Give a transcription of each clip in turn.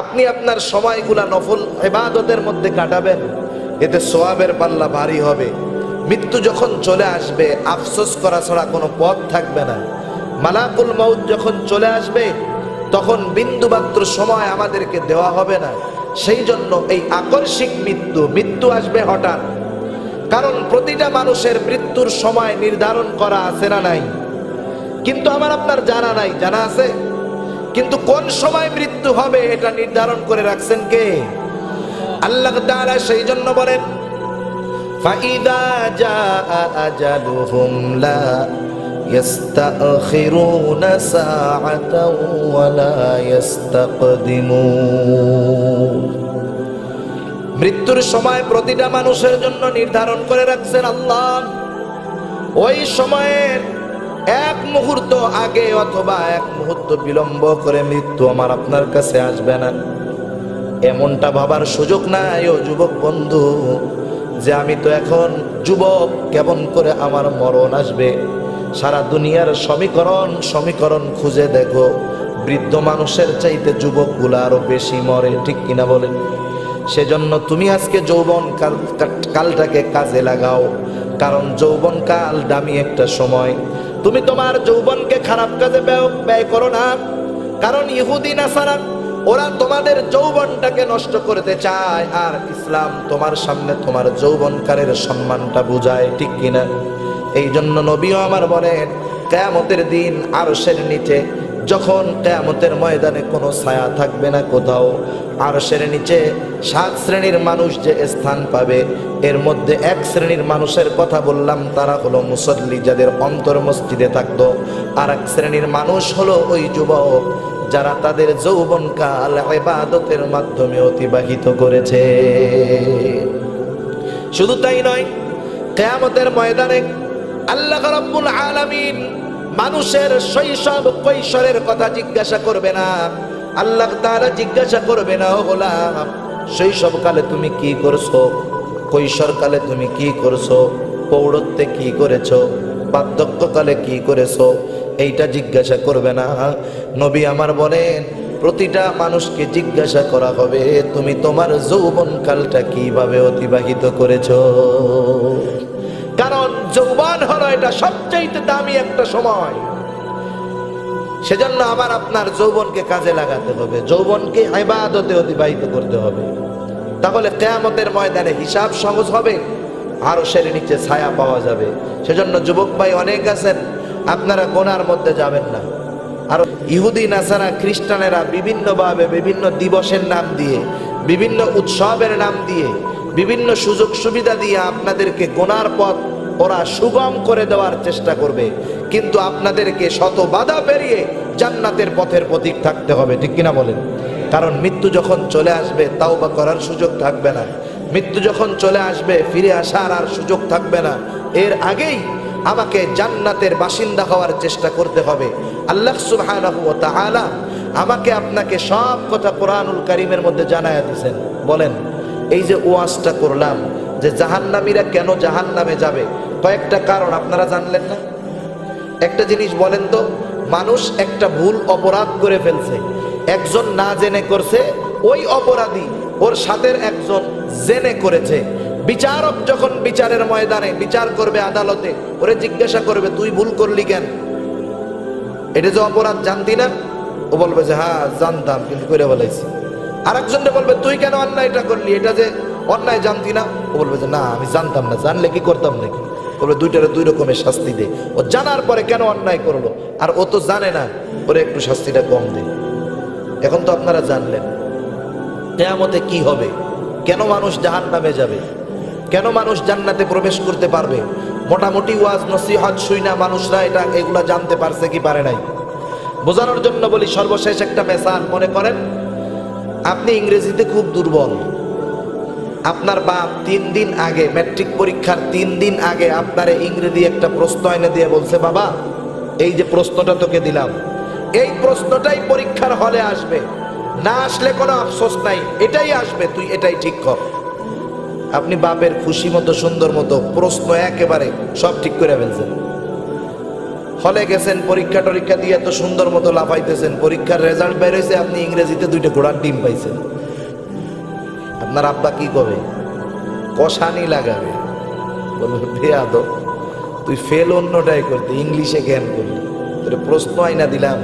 আপনি আপনার সময়গুলা নফল এবাদতের মধ্যে কাটাবেন, এতে সোয়াবের পাল্লা ভারী হবে। মৃত্যু যখন চলে আসবে, আফসোস করা ছাড়া কোনো পথ থাকবে না। মালাকুল মৌত যখন চলে আসবে, তখন বিন্দুমাত্র সময় আমাদেরকে দেওয়া হবে না। সেই জন্য এই আকস্মিক মৃত্যু মৃত্যু আসবে হঠাৎ। কারণ প্রতিটা মানুষের মৃত্যুর সময় নির্ধারণ করা আছে না নাই। কিন্তু আমার আপনার জানা নাই, জানা আছে? কিন্তু কোন সময় মৃত্যু হবে এটা নির্ধারণ করে রাখছেন কে? আল্লাহ তাআলা সেই জন্য বলেন মৃত্যুর সময় প্রতিটা মানুষের জন্য নির্ধারণ করে রাখছেন আল্লাহ। ওই সময়ের এক মুহূর্ত আগে অথবা এক মুহূর্ত বিলম্ব করে মৃত্যু আমার আপনার কাছে আসবে না। এমনটা ভাবার সুযোগ নাই, ও যুবক বন্ধু, যে আমি তো এখন যুবক, কেমন করে আমার মরণ আসবে? সারা দুনিয়ার সমীকরণ সমীকরণ খুঁজে দেখো। বৃদ্ধ মানুষের চাইতে যুবকগুলো আরও বেশি মরে, ঠিক কিনা বলেন? সেজন্য তুমি আজকে যৌবন কাল কালটাকে কাজে লাগাও। কারণ যৌবন কাল দামি একটা সময়। তুমি তোমার যৌবনকে খারাপ কাজে ব্যয় করো না। কারণ ইহুদি, নাসারা, ওরা তোমাদের যৌবনটাকে নষ্ট করতে চায় আর ইসলাম তোমার সামনে তোমার যৌবনকারের সম্মানটা বুঝায়, ঠিক কিনা? এই জন্য নবীও আমার বলেন, কেয়ামতের দিন আরশের নিচে যখন কেয়ামতের ময়দানে কোনো ছায়া থাকবে না কোথাও, আরশের নিচে সাত শ্রেণির মানুষ যে স্থান পাবে, এর মধ্যে এক শ্রেণির মানুষের কথা বললাম, তারা হলো মুসল্লি যাদের অন্তর মসজিদে থাকতো। আর এক শ্রেণির মানুষ হলো ওই যুবক, যারা তাদের যৌবনকাল ইবাদতের মাধ্যমে অতিবাহিত করেছে। শুধু তাই নয়, কেয়ামতের ময়দানে আল্লাহ রাব্বুল আলামিন মানুষের শৈশব কৈশোরের কথা জিজ্ঞাসা করবে না। আল্লাহ তারা জিজ্ঞাসা করবে না, ও গোলাম, শৈশবকালে তুমি কি করছ? কৈশোরকালে তুমি কি করছ? পৌরত্বে কি করেছ? বার্ধক্যকালে কি করেছ? এইটা জিজ্ঞাসা করবে না। নবী আমার বলেন, প্রতিটা মানুষকে জিজ্ঞাসা করা হবে, তুমি তোমার যৌবনকালটা কীভাবে অতিবাহিত করেছ? কারণ যৌবন হলো এটা সবচাইতে দামি একটা সময়। সেজন্য আবার আপনার যৌবনকে কাজে লাগাতে হবে, যৌবনকে ইবাদতে অতিবাহিত করতে হবে। তাহলে কেয়ামতের ময়দানে হিসাব সহজ হবে, আরও সের নিচে ছায়া পাওয়া যাবে। সেজন্য যুবক ভাই অনেক আছেন, আপনারা গোনার মধ্যে যাবেন না। আর ইহুদি, নাসারা, খ্রিস্টানেরা বিভিন্নভাবে বিভিন্ন দিবসের নাম দিয়ে, বিভিন্ন উৎসবের নাম দিয়ে, বিভিন্ন সুযোগ সুবিধা দিয়ে আপনাদেরকে গোনার পথ ওরা সুগম করে দেওয়ার চেষ্টা করবে। কিন্তু আপনাদেরকে শত বাধা পেরিয়ে জান্নাতের পথের প্রতীক থাকতে হবে, ঠিক কিনা বলেন? কারণ মৃত্যু যখন চলে আসবে তাও বা করার সুযোগ থাকবে না। মৃত্যু যখন চলে আসবে, ফিরে আসার আর সুযোগ থাকবে না। এর আগেই আমাকে জান্নাতের বাসিন্দা হওয়ার চেষ্টা করতে হবে। আল্লাহ তাআলা আমাকে আপনাকে সব কথা কোরআনুল কারীমের মধ্যে জানায়া দিয়েছেন। বলেন, এই যে ওয়াজটা করলাম যে জাহান্নামীরা কেন জাহান্নামে যাবে? কয়েকটা কারণ আপনারা জানলেন না। একটা জিনিস বলেন তো, মানুষ একটা ভুল অপরাধ করে ফেলছে। একজন না জেনে করছে, ওই অপরাধী ওর সাথের একজন জেনে করেছে। বিচারক যখন বিচারের ময়দানে বিচার করবে আদালতে, ওরে জিজ্ঞাসা করবে, তুই ভুল করলি কেন? এটা যে অপরাধ, জানতি না? ও বলবে যে হ্যাঁ জানতাম, কিন্তু করে বলেছি আর একজনকে বলবে, তুই কেন অন্যায়টা করলি? এটা যে অন্যায়, জানতি না? ও বলবে যে, না, আমি জানতাম না, জানলে কি করতাম নাকি বলবে দুইটারে দুই রকমের শাস্তি দে। ও জানার পরে কেন অন্যায় করল? আর ও তো জানে না, ওরে একটু শাস্তিটা কম দে। এখন তো আপনারা জানলেন, কেয়ামতে কি হবে? কেন মানুষ জাহান নামে যাবে? কেন মানুষ জান্নাতে প্রবেশ করতে পারবে? মোটামুটি ওয়াজ, নসিহত শুই না মানুষরা এটা, এগুলা জানতে পারছে কি পারে নাই? বোঝানোর জন্য বলি সর্বশেষ একটা মেসাল মনে করেন? আপনি ইংরেজিতে খুব দুর্বল। আপনার বাপ তিন দিন আগে ম্যাট্রিক পরীক্ষার তিন দিন আগে আপনার ইংরেজি একটা প্রশ্ন এনে দিয়ে বলছে, বাবা, এই যে প্রশ্নটা তোকে দিলাম, এই প্রশ্নটাই পরীক্ষার হলে আসবে। না আসলে কোনো আফসোস নাই, এটাই আসবে, তুই এটাই ঠিক কর। আপনি বাপের খুশি মতো, সুন্দর মতো প্রশ্ন একেবারে সব ঠিক করে ফেলছেন। হলে গেছেন, পরীক্ষা টরীক্ষা দিয়ে এত সুন্দর মতো লাফাইতেছেন, পরীক্ষার রেজাল্ট বের হয়েছে, আপনি ইংরেজিতে দুইটা ঘোড়ার ডিম পাইছেন। আপনার আব্বা কি করবে কষানি লাগাবে। বলবে বেয়াদ তুই ফেল অন্যটাই করতে, ইংলিশে জ্ঞান করলি তোর প্রশ্ন আইনা দিলাম।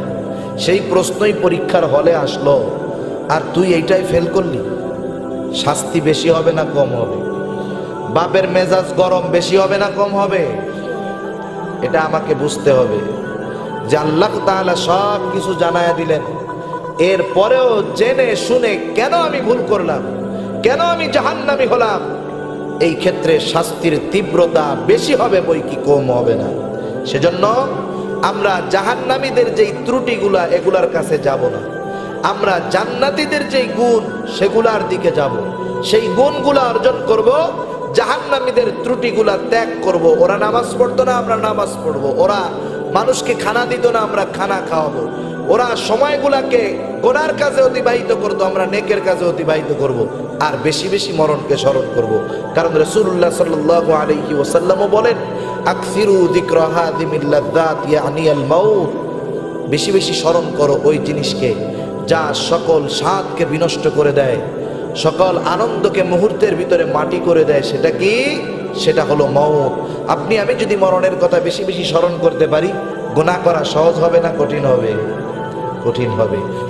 সেই প্রশ্নই পরীক্ষার হলে আসলো। আর তুই এইটাই ফেল করলি? শাস্তি বেশি হবে না কম হবে? বাপের মেজাজ গরম বেশি হবে না কম হবে? এটা আমাকে বুঝতে হবে। যে আল্লাহ তাআলা সব কিছু জানায়া দিলেন। এর পরেও জেনে শুনে কেন আমি ভুল করলাম? কেন আমি জাহান্নামি হলাম? এই ক্ষেত্রে শাস্তির তীব্রতা বেশি হবে বই কি কম হবে না। সেজন্য আমরা জাহান্নামীদের যেই ত্রুটিগুলা, এগুলার কাছে যাব না। আমরা জান্নাতীদের যেই গুণ, সেগুলার দিকে যাব। সেই গুণগুলা অর্জন করব, জাহান্নামীদের ত্রুটিগুলা ত্যাগ করব। ওরা নামাজ পড়তো না, আমরা নামাজ পড়ব। ওরা মানুষকে খানা দিত না, আমরা খানা খাওয়াবো। ওরা সময়গুলাকে গোনার কাজে অতিবাহিত করতো, আমরা নেকের কাজে অতিবাহিত করব। আর বেশি বেশি মরণকে স্মরণ করব। কারণ রসুল্লাহ সাল্লাহ আলহি ওসাল্লামও বলেন বেশি বেশি স্মরণ করো ওই জিনিসকে, যা সকল স্বাদকে বিনষ্ট করে দেয়। সকল আনন্দকে মুহূর্তের ভিতরে মাটি করে দেয়, সেটা কি? সেটা হলো মৌত আপনি, আমি যদি মরণের কথা বেশি বেশি স্মরণ করতে পারি গোনা করা সহজ হবে না, কঠিন হবে? কঠিন হবে।